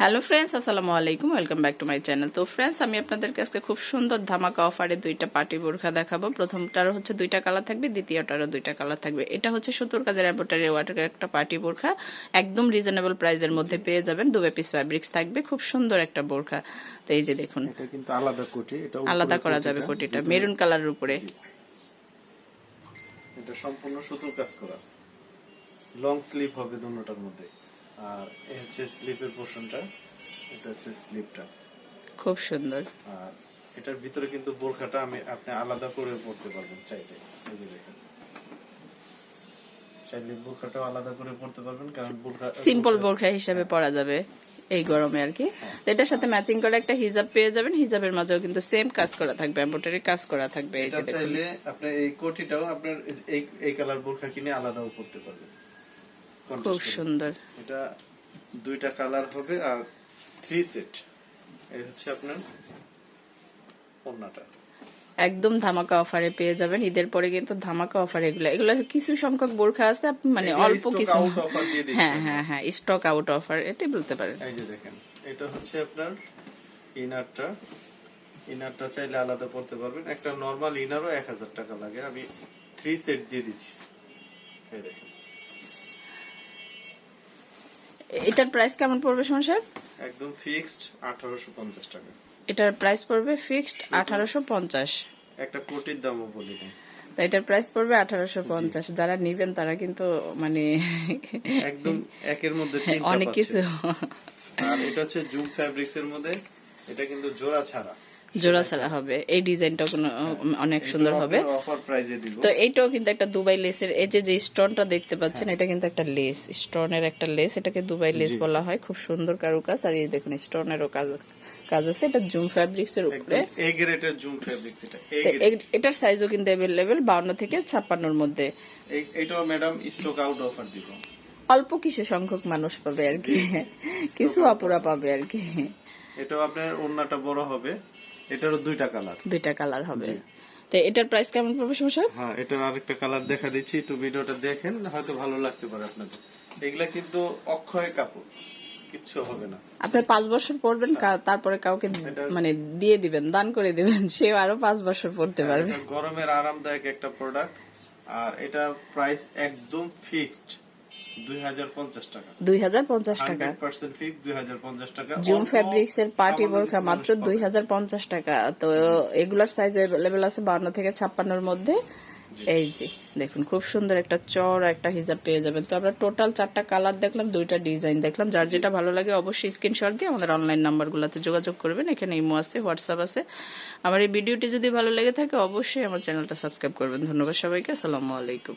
Hello friends আসসালামু আলাইকুম welcome back to my channel তো ফ্রেন্ডস আমি আপনাদেরকে আজকে খুব সুন্দর ধামাকা অফারে দুইটা পার্টি বোরখা দেখাবো। প্রথমটার হচ্ছে দুইটা কালার থাকবে দ্বিতীয়টারও দুইটা কালার থাকবে। এটা হচ্ছে সুতোর কাজের অ্যাম্বোটারি ওয়াটার একটা পার্টি বোরখা একদম রিজনেবল প্রাইসের মধ্যে পেয়ে যাবেন। দুবে পিস ফ্যাব্রিক্স থাকবে খুব সুন্দর একটা বোরখা তো এই যে দেখুন। এটা কিন্তু আলাদা কোটি এটা আলাদা করা যাবে কোটিটা মেরুন কালারের উপরে। এটা সম্পূর্ণ সুতোর কাজ করা। লং স্লিভ হবে দুটোটার মধ্যে। আর এই হচ্ছে স্লিপের পোর্শনটা এটা হচ্ছে স্লিপটা। খুব সুন্দর। আর এটার ভিতরে কিন্তু বোরখাটা আমি আপনি আলাদা করে পড়তে পারবেন চাইলে। এই যে দেখেন। চাইলে বোরখাটাও আলাদা করে পড়তে পারবেন কারণ বোরখা সিম্পল বোরখা হিসাবে পরা যাবে এই গরমে আর কি। এটার সাথে ম্যাচিং করে একটা হিজাব পেয়ে যাবেন হিজাবের মাঝেও কিন্তু সেম কাজ করা থাকবে এম্বোটারি কাজ করা থাকবে এই যে দেখুন। চাইলে আপনার এই কোটিটাও আপনার এই এই কালার বোরখা কিনে আলাদাও করতে পারবেন। খুব সুন্দর। এটা দুইটা কালার হবে আর থ্রি সেট এই হচ্ছে আপনার ওড়নাটা। একদম ধামাকা অফারে পেয়ে যাবেন। ঈদের পরে কিন্তু ধামাকা অফার এগুলো। এগুলো কিছু সংখ্যক বোরখা আছে মানে অল্প কিছু। দিচ্ছি হ্যাঁ হ্যাঁ হ্যাঁ স্টক আউট অফার এটাই বলতে পারেন। এই যে দেখেন এটা হচ্ছে আপনার ইনারটা ইনারটা চাইলে আলাদা পড়তে পারবেন। একটা নর্মাল ইনারও এক হাজার টাকা লাগে। আমি থ্রি সেট দিয়ে দিচ্ছি। এই দেখেন। এটার প্রাইস কেমন পড়বে সমস্যা একদম ফিক্সড আঠারোশো পঞ্চাশ টাকা। এটার প্রাইস পড়বে ফিক্সড আঠারোশো পঞ্চাশ। একটা কোটির দামও বলি দিই। তো এটার প্রাইস পড়বে আঠারোশো পঞ্চাশ। যারা নিবেন তারা কিন্তু মানে একদম একের মধ্যে অনেক কিছু। আর এটা হচ্ছে জুম ফ্যাব্রিক্স এর মধ্যে এটা কিন্তু জোড়া ছাড়া। জোড়া ছাড়া হবে। এই ডিজাইনটা কোনো অনেক সুন্দর হবে। তো এইটাও কিন্তু একটা দুবাই লেসের এই যে যে স্টোনটা দেখতে পাচ্ছেন হ্যাঁ। এটা কিন্তু একটা লেস স্টোনের একটা লেস এটাকে দুবাই লেস বলা হয়। খুব সুন্দর কারুকাজ। আর এই দেখুন স্টোনেরও কাজ কাজ আছে। এটা জুম ফ্যাব্রিক্স এর উপরে। একদম এ গ্রেডের জুম ফ্যাব্রিক্স এটা। এটার সাইজও কিন্তু অ্যাভেলেবেল বাউন্ন থেকে ছাপ্পান্নর মধ্যে। এটাও ম্যাডাম স্টক আউট অফার দিব। অল্প কিছু সংখ্যক মানুষ পাবে আর কি। কিছু আপুরা পাবে আর কি। এটাও আপনার ওড়নাটা বড় হবে। এটারও দুইটা কালার। দুইটা কালার হবে। তো এটার প্রাইস কেমন পড়বে সমস্যা? হ্যাঁ এটার আরেকটা কালার দেখা দিচ্ছি একটু ভিডিওটা দেখেন হয়তো ভালো লাগতে পারে আপনাদের। এগুলা কিন্তু অক্ষয় কাপড় কিচ্ছু হবে না। আপনি পাঁচ বছর পড়বেন তারপরে কাউকে মানে দিয়ে দিবেন দান করে দিবেন সেও আরও পাঁচ বছর পড়তে পারবে। গরমের আরামদায়ক একটা প্রোডাক্ট আর এটা প্রাইস একদম ফিক্সড দুই হাজার পঞ্চাশ টাকা। দুই হাজার পঞ্চাশ টাকা। জুম ফ্যাব্রিক্স এর পার্টি কিছু মাত্র মানুষ পাবে। দুই হাজার পঞ্চাশ টাকা। তো এগুলার সাইজ অ্যাভেলেবেল আছে বান্ন থেকে ছাপ্পান্নর মধ্যে। এই যে দেখুন খুব সুন্দর একটা চর একটা হিজাব পেয়ে যাবেন। তো আমরা টোটাল চারটা কালার দেখলাম দুইটা ডিজাইন দেখলাম। যার যেটা ভালো লাগে অবশ্যই স্ক্রিনশট দিয়ে আমাদের অনলাইন নাম্বারগুলোতে যোগাযোগ করবেন। এখানে ইমো আছে হোয়াটসঅ্যাপ আছে। আমার এই ভিডিওটি যদি ভালো লেগে থাকে অবশ্যই আমার চ্যানেলটা সাবস্ক্রাইব করবেন। ধন্যবাদ সবাইকে। আসসালামু আলাইকুম।